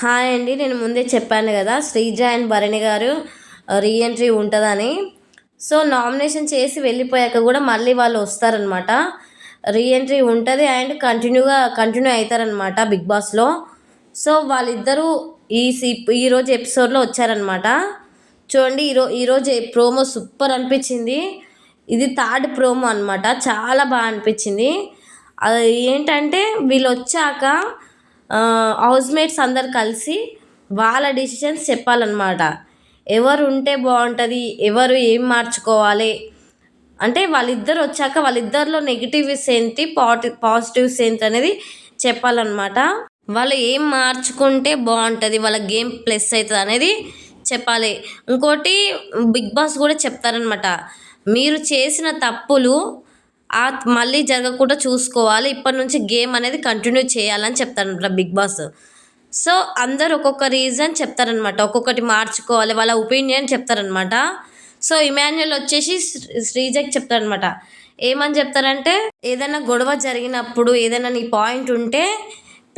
Hi అండి నేను ముందే చెప్పాను కదా శ్రీజ అండ్ భరణి గారు రీఎంట్రీ ఉంటుందని. సో నామినేషన్ చేసి వెళ్ళిపోయాక కూడా మళ్ళీ వాళ్ళు వస్తారనమాట. రీఎంట్రీ ఉంటుంది అండ్ కంటిన్యూగా కంటిన్యూ అవుతారనమాట బిగ్ బాస్లో. సో వాళ్ళిద్దరూ ఈ సి ఈరోజు ఎపిసోడ్లో వచ్చారనమాట. చూడండి ఈరో ఈరోజు ప్రోమో సూపర్ అనిపించింది. ఇది థర్డ్ ప్రోమో అనమాట చాలా బాగా అనిపించింది. అది ఏంటంటే వీళ్ళు వచ్చాక హౌస్ మేట్స్ అందరు కలిసి వాళ్ళ డిసిషన్స్ చెప్పాలన్నమాట. ఎవరు ఉంటే బాగుంటుంది ఎవరు ఏం మార్చుకోవాలి? అంటే వాళ్ళిద్దరు వచ్చాక వాళ్ళిద్దరిలో నెగిటివ్స్ ఏంటి పాటి పాజిటివ్స్ ఏంటి అనేది చెప్పాలన్నమాట. వాళ్ళు ఏం మార్చుకుంటే బాగుంటుంది వాళ్ళ గేమ్ ప్లస్ అవుతుంది అనేది చెప్పాలి. ఇంకోటి బిగ్ బాస్ కూడా చెప్తారనమాట మీరు చేసిన తప్పులు ఆ మళ్ళీ జరగకుండా చూసుకోవాలి. ఇప్పటి నుంచి గేమ్ అనేది కంటిన్యూ చేయాలని చెప్తారనమాట బిగ్ బాస్. సో అందరు ఒక్కొక్క రీజన్ చెప్తారనమాట ఒక్కొక్కటి మార్చుకోవాలి వాళ్ళ ఒపీనియన్ చెప్తారనమాట సో ఇమాన్యుల్ వచ్చేసి శ్రీజకి చెప్తారనమాట ఏమని చెప్తారంటే ఏదైనా గొడవ జరిగినప్పుడు ఏదైనా నీ పాయింట్ ఉంటే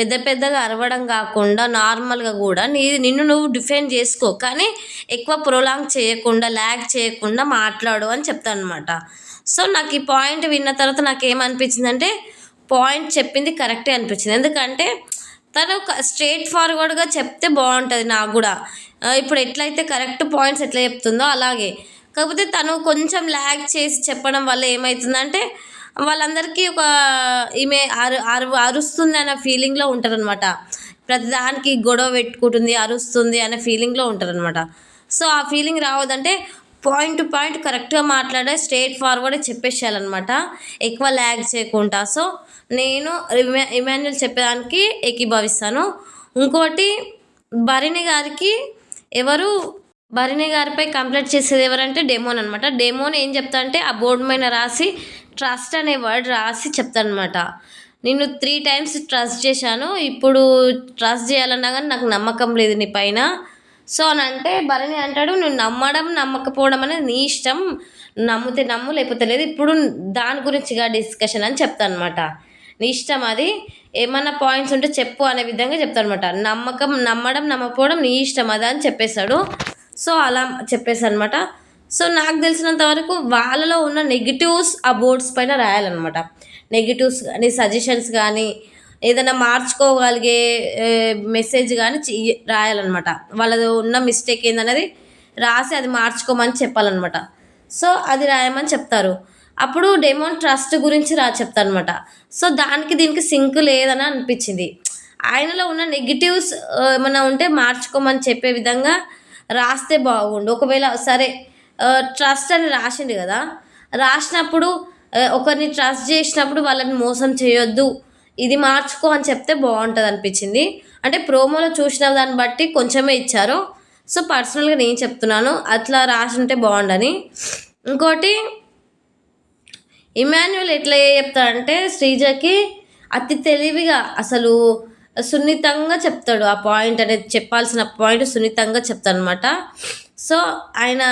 పెద్ద పెద్దగా అరవడం కాకుండా నార్మల్గా కూడా నీ నిన్ను నువ్వు డిఫెండ్ చేసుకో. కానీ ఎక్కువ ప్రొలాంగ్ చేయకుండా ల్యాగ్ చేయకుండా మాట్లాడు అని చెప్తానమాట. సో నాకు ఈ పాయింట్ విన్న తర్వాత నాకు ఏమనిపించిందంటే పాయింట్ చెప్పింది కరెక్టే అనిపించింది. ఎందుకంటే తను స్ట్రేట్ ఫార్వర్డ్గా చెప్తే బాగుంటుంది నాకు కూడా. ఇప్పుడు ఎట్లయితే కరెక్ట్ పాయింట్స్ ఎట్లా చెప్తుందో అలాగే. కాకపోతే తను కొంచెం ల్యాగ్ చేసి చెప్పడం వల్ల ఏమవుతుందంటే వాళ్ళందరికీ ఒక ఈమె అరు అరు అరుస్తుంది అనే ఫీలింగ్లో ఉంటారనమాట ప్రతిదానికి గొడవ పెట్టుకుంటుంది అరుస్తుంది అనే ఫీలింగ్లో ఉంటారనమాట సో ఆ ఫీలింగ్ రావద్దంటే పాయింట్ టు పాయింట్ కరెక్ట్గా మాట్లాడే స్ట్రేట్ ఫార్వర్డ్ చెప్పేసేయాలన్నమాట. ఎక్కువ ల్యాగ్ చేయకుండా. సో నేను ఇమాన్యుల్ చెప్పేదానికి ఏకీభవిస్తాను. ఇంకోటి భరిణి గారికి ఎవరు భరిణి గారిపై కంప్లైంట్ చేసేది ఎవరంటే డెమోన్ అనమాట డెమోన్ ఏం చెప్తా అంటే ఆ బోర్డు మీద రాసి ట్రస్ట్ అనే వర్డ్ రాసి చెప్తానమాట. నేను త్రీ టైమ్స్ ట్రస్ట్ చేశాను. ఇప్పుడు ట్రస్ట్ చేయాలన్నా కానీ నాకు నమ్మకం లేదు నీ పైన. సో అని అంటే భరణి అంటాడు నువ్వు నమ్మడం నమ్మకపోవడం అనేది నీ ఇష్టం. నమ్మితే నమ్ము లేకపోతే లేదు. ఇప్పుడు దాని గురించిగా డిస్కషన్ అని చెప్తాను అనమాట నీ ఇష్టం అది. ఏమన్నా పాయింట్స్ ఉంటే చెప్పు అనే విధంగా చెప్తాను అనమాట నమ్మకం నమ్మడం నమ్మకపోవడం నీ ఇష్టం అది అని చెప్పేశాడు. సో అలా చెప్పేసి అనమాట సో నాకు తెలిసినంత వరకు వాళ్ళలో ఉన్న నెగిటివ్స్ ఆ బోర్డ్స్ పైన రాయాలన్నమాట. నెగిటివ్స్ కానీ సజెషన్స్ కానీ ఏదైనా మార్చుకోగలిగే మెసేజ్ కానీ రాయాలన్నమాట. వాళ్ళది ఉన్న మిస్టేక్ ఏందనేది రాసి అది మార్చుకోమని చెప్పాలన్నమాట. సో అది రాయమని చెప్తారు. అప్పుడు డెమోన్ ట్రస్ట్ గురించి రా చెప్తారనమాట సో దానికి దీనికి సింక్ లేదని అనిపించింది. ఆయనలో ఉన్న నెగిటివ్స్ ఏమైనా ఉంటే మార్చుకోమని చెప్పే విధంగా రాస్తే బాగుండు. ఒకవేళ సరే ట్రస్ట్ అని రాసిండు కదా. రాసినప్పుడు ఒకరిని ట్రస్ట్ చేసినప్పుడు వాళ్ళని మోసం చేయొద్దు. ఇది మార్చుకో అని చెప్తే బాగుంటుంది అనిపించింది. అంటే ప్రోమోలో చూసిన దాన్ని బట్టి కొంచెమే ఇచ్చారు. సో పర్సనల్గా నేను చెప్తున్నాను అట్లా రాసి ఉంటే బాగుండని. ఇంకోటి ఇమాన్యువల్ ఎట్లా చెప్తాడంటే శ్రీజకి అతి తెలివిగా అసలు సున్నితంగా చెప్తాడు. ఆ పాయింట్ అనేది చెప్పాల్సిన పాయింట్ సున్నితంగా చెప్తాడనమాట సో ఆయన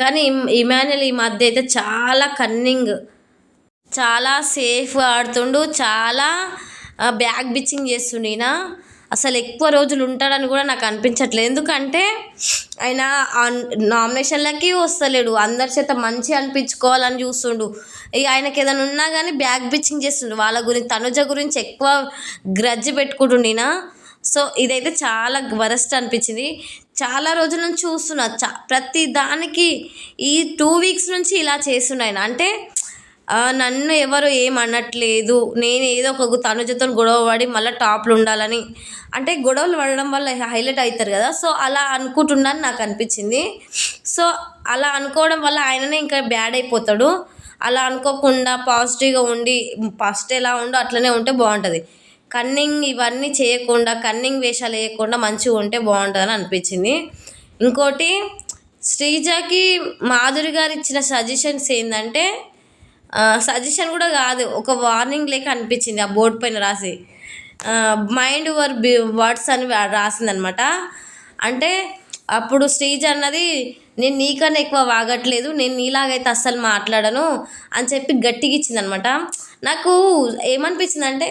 కానీ ఇమాన్యుల్ ఈ మధ్య అయితే చాలా కన్నింగ్. చాలా సేఫ్గా ఆడుతుండు చాలా బ్యాగ్ బిచ్చింగ్ చేస్తుండే అసలు ఎక్కువ రోజులు ఉంటాడని కూడా నాకు అనిపించట్లేదు. ఎందుకంటే ఆయన నామినేషన్లకి వస్తలేడు. అందరి చేత మంచి అనిపించుకోవాలని చూస్తుండు. ఇక ఆయనకి ఏదైనా ఉన్నా కానీ బ్యాగ్ బిచ్చింగ్ చేస్తుండు. వాళ్ళ గురించి తనుజ గురించి ఎక్కువ గ్రజ్జి పెట్టుకుంటుండినా సో ఇదైతే చాలా వరస్ట్ అనిపించింది. చాలా రోజుల నుంచి చూస్తున్నా. చా ప్రతి దానికి ఈ టూ వీక్స్ నుంచి ఇలా చేస్తున్నాయి అంటే నన్ను ఎవరు ఏమనట్లేదు నేను ఏదో ఒక తనుజతో గొడవ పడి మళ్ళీ టాప్లు ఉండాలని. అంటే గొడవలు పడడం వల్ల హైలైట్ అవుతారు కదా. సో అలా అనుకుంటున్నాను నాకు అనిపించింది. సో అలా అనుకోవడం వల్ల ఆయననే ఇంకా బ్యాడ్ అయిపోతాడు. అలా అనుకోకుండా పాజిటివ్గా ఉండి ఫస్ట్ ఎలా ఉండో అట్లనే ఉంటే బాగుంటుంది. కన్నింగ్ ఇవన్నీ చేయకుండా కన్నింగ్ వేషాలు వేయకుండా మంచిగా ఉంటే బాగుంటుందని అనిపించింది. ఇంకోటి శ్రీజకి మాధురి గారు ఇచ్చిన సజెషన్స్ ఏంటంటే సజెషన్ కూడా కాదు ఒక వార్నింగ్ లేక అనిపించింది ఆ బోర్డు పైన రాసి. మైండ్ వర్ బి వర్డ్స్ అని రాసిందనమాట. అంటే అప్పుడు శ్రీజ అన్నది నేను నీకన్నా ఎక్కువ వాగట్లేదు నేను నీలాగైతే అస్సలు మాట్లాడను అని చెప్పి గట్టిగా ఇచ్చిందనమాట. నాకు ఏమనిపించింది అంటే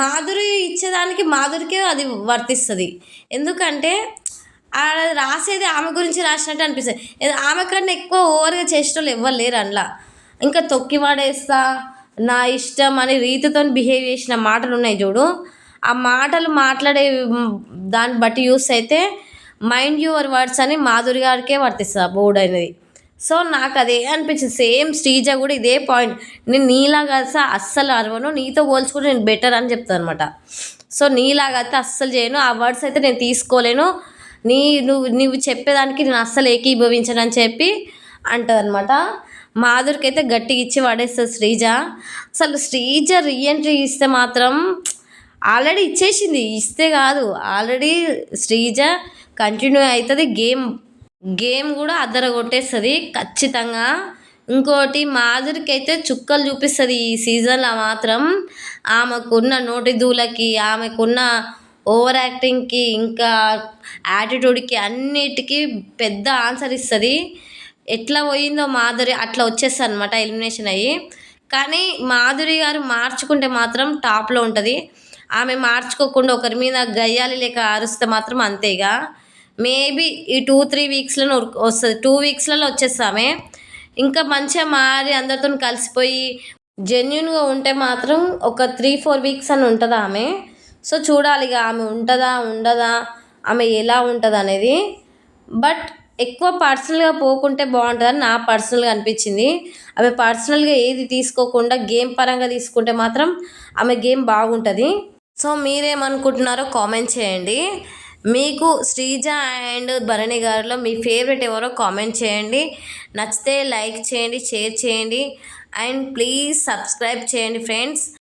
మాధురి ఇచ్చేదానికి మాధురికే అది వర్తిస్తుంది. ఎందుకంటే ఆడ రాసేది ఆమె గురించి రాసినట్టు అనిపిస్తుంది. ఆమె కన్నా ఎక్కువ ఓవర్గా చేసేటోళ్ళు ఎవ్వరు లేరు అందులో. ఇంకా తొక్కి పడేస్తా నా ఇష్టం అనే రీతితో బిహేవ్ చేసిన మాటలు ఉన్నాయి చూడు. ఆ మాటలు మాట్లాడే దాన్ని బట్టి యూస్ అయితే మైండ్ యువర్ వర్డ్స్ అని మాధురి గారికే వర్తిస్తుంది ఆ బోర్డు అనేది. సో నాకు అదే అనిపించింది. సేమ్ శ్రీజ కూడా ఇదే పాయింట్. నేను నీలాగా అస్సలు అరవను. నీతో పోల్చుకుంటే నేను బెటర్ అని చెప్తాను అనమాట సో నీలాగా అయితే అస్సలు చేయను. ఆ వర్డ్స్ అయితే నేను తీసుకోలేను. నీ నువ్వు నువ్వు చెప్పేదానికి నేను అస్సలు ఏకీభవించను అని చెప్పి అంటదనమాట మాధురికి అయితే గట్టిగా ఇచ్చి పడేస్తుంది శ్రీజ. అసలు శ్రీజ రీఎంట్రీ ఇస్తే మాత్రం ఆల్రెడీ ఇచ్చేసింది. ఇస్తే కాదు. ఆల్రెడీ శ్రీజ కంటిన్యూ అవుతుంది. గేమ్ గేమ్ కూడా అద్దర కొట్టేస్తుంది ఖచ్చితంగా. ఇంకోటి మాధురికి అయితే చుక్కలు చూపిస్తుంది ఈ సీజన్లో మాత్రం. ఆమెకున్న నోటి దూలకి ఆమెకున్న ఓవర్ యాక్టింగ్కి ఇంకా యాటిట్యూడ్కి అన్నిటికీ పెద్ద ఆన్సర్ ఇస్తుంది. ఎట్లా పోయిందో మాధురి అట్లా వచ్చేస్తుంది అనమాట ఎలిమినేషన్ అయ్యి. కానీ మాధురి గారు మార్చుకుంటే మాత్రం టాప్లో ఉంటుంది. ఆమె మార్చుకోకుండా ఒకరి మీద గయ్యాలి లేక అరుస్తే మాత్రం అంతేగా మేబీ ఈ టూ త్రీ వీక్స్లో వస్తుంది. టూ వీక్స్లలో వచ్చేస్తామే. ఇంకా మంచిగా మారి అందరితో కలిసిపోయి జెన్యున్గా ఉంటే మాత్రం ఒక త్రీ ఫోర్ వీక్స్ అని ఉంటుంది ఆమె? సో చూడాలి ఇక ఆమె ఉంటుందా ఉండదా ఆమె ఎలా ఉంటుంది అనేది. బట్ ఎక్కువ పర్సనల్గా పోకుంటే బాగుంటుందని నా పర్సనల్గా అనిపించింది. ఆమె పర్సనల్గా ఏది తీసుకోకుండా గేమ్ పరంగా తీసుకుంటే మాత్రం ఆమె గేమ్ బాగుంటుంది. సో మీరేమనుకుంటున్నారో కామెంట్ చేయండి. మీకు శ్రీజ అండ్ భరణి గారిలో మీ ఫేవరెట్ ఎవరో కామెంట్ చేయండి. నచ్చితే లైక్ చేయండి షేర్ చేయండి. అండ్ ప్లీజ్ సబ్స్క్రైబ్ చేయండి ఫ్రెండ్స్